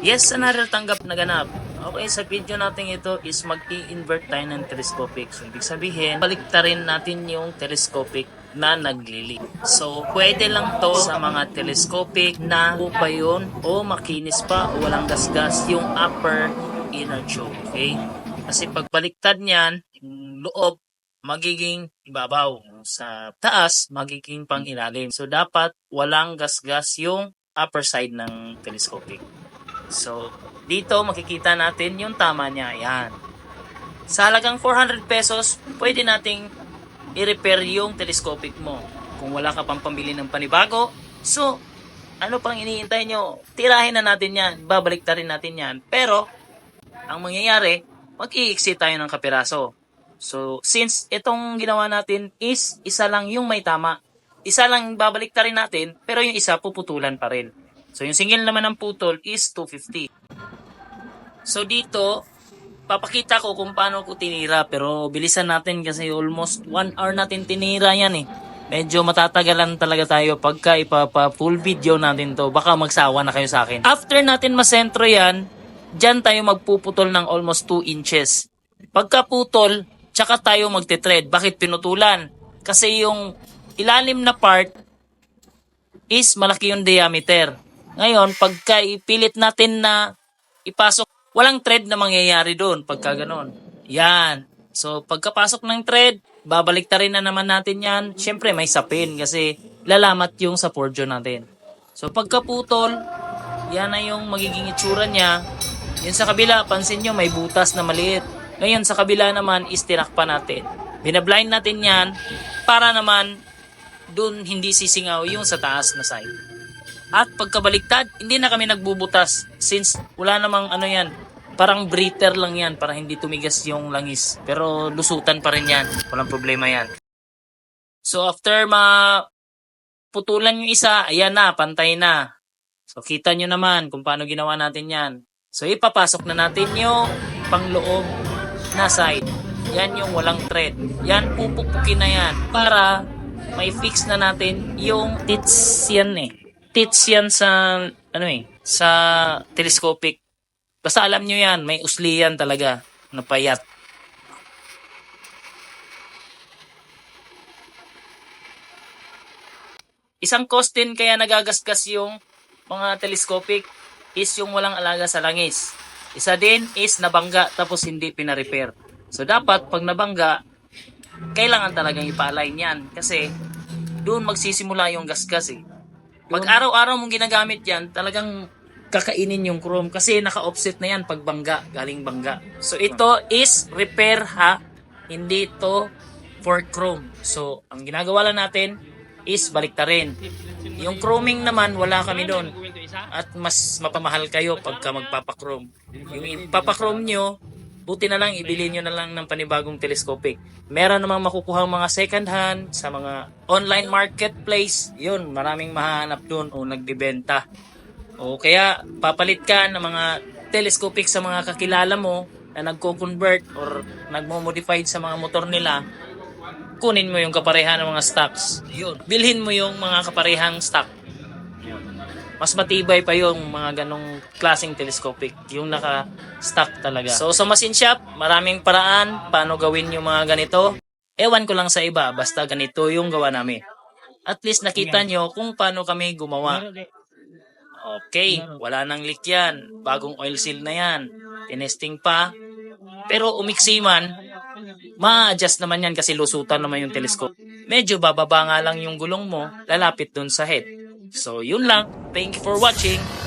Yes, another tanggap na ganap. Okay, sa video natin ito is mag-i-invert tayo ng telescopic. So, ibig sabihin, baliktarin natin yung telescopic na naglili. So, pwede lang to sa mga telescopic na upa yun o makinis pa o walang gasgas yung upper inner tube. Okay? Kasi pag baliktad niyan, yung loob magiging ibabaw. Sa taas, magiging pang ilalim. So, dapat walang gasgas yung upper side ng telescopic. So, dito makikita natin yung tama niya. Yan. Sa halagang 400 pesos, pwede nating i-repair yung telescopic mo. Kung wala ka pang pambili ng panibago, so, ano pang iniintay nyo? Tirahin na natin yan. Babalik rin natin yan. Pero, ang mangyayari, mag-iiksi tayo ng kapiraso. So, since itong ginawa natin is isa lang yung may tama. Isa lang babalik rin natin, pero yung isa puputulan pa rin. So, yung single naman ng putol is 250. So, dito, papakita ko kung paano ko tinira. Pero, bilisan natin kasi almost 1 hour natin tinira yan eh. Medyo matatagalan talaga tayo pagka ipapa full video natin to. Baka magsawa na kayo sa akin. After natin masentro yan, dyan tayo magpuputol ng almost 2 inches. Pagka putol, tsaka tayo magte-thread. Bakit pinutulan? Kasi yung ilalim na part is malaki yung diameter. Ngayon, pagka ipilit natin na ipasok, walang thread na mangyayari doon pagka ganon. Yan. So, pagkapasok ng thread, babalik ta rin na naman natin yan. Siyempre, may sapin kasi lalamat yung sa forjo natin. So, pagkaputol, yan na yung magiging itsura niya. Yun sa kabila, pansin nyo, may butas na maliit. Ngayon, sa kabila naman, is tinakpan natin. Binablind natin yan para naman dun hindi sisingaw yung sa taas na side. At pagkabaliktad, hindi na kami nagbubutas since wala namang ano yan, parang breather lang yan para hindi tumigas yung langis. Pero lusutan pa rin yan, walang problema yan. So after ma putulan yung isa, ayan na, pantay na. So kita nyo naman kung paano ginawa natin yan. So ipapasok na natin yung pangloob na side. Yan yung walang thread. Yan pupupukin na yan para may fix na natin yung tits yan eh. Tits yan sa ano eh, sa telescopic. Basta alam nyo yan, may usli yan talaga na payat. Isang cause din kaya nagagasgas yung mga telescopic is yung walang alaga sa langis. Isa din is nabangga tapos hindi pina-repair. So dapat pag nabangga, kailangan talagang ipa-align yan kasi doon magsisimula yung gasgas eh. Pag araw-araw mong ginagamit yan, talagang kakainin yung chrome kasi naka-offset na yan pag bangga, galing bangga. So ito is repair ha, hindi to for chrome. So ang ginagawa lang natin is baliktarin. Yung chroming naman wala kami doon. At mas mapamahal kayo pagka magpapachrome. Yung ipapachrome nyo, buti na lang ibili nyo na lang ng panibagong telescopic. Meron namang makukuha mga second hand sa mga online marketplace. Yun, maraming mahanap doon o nagbibenta. O kaya papalit ka ng mga telescopic sa mga kakilala mo na nagko-convert or nagmo-modified sa mga motor nila. Kunin mo yung kapareha ng mga stocks. Yun. Bilhin mo yung mga kaparehang stock. Mas matibay pa yung mga ganong klaseng telescopic. Yung naka-stock talaga. So sa machine shop, maraming paraan paano gawin yung mga ganito. Ewan ko lang sa iba, basta ganito yung gawa namin. At least nakita nyo kung paano kami gumawa. Okay, wala nang leak yan. Bagong oil seal na yan. Tinesting pa. Pero umiksi man, ma-adjust naman yan kasi lusutan naman yung telescope. Medyo bababa nga lang yung gulong mo, lalapit dun sa head. So, yun lang. Thank you for watching.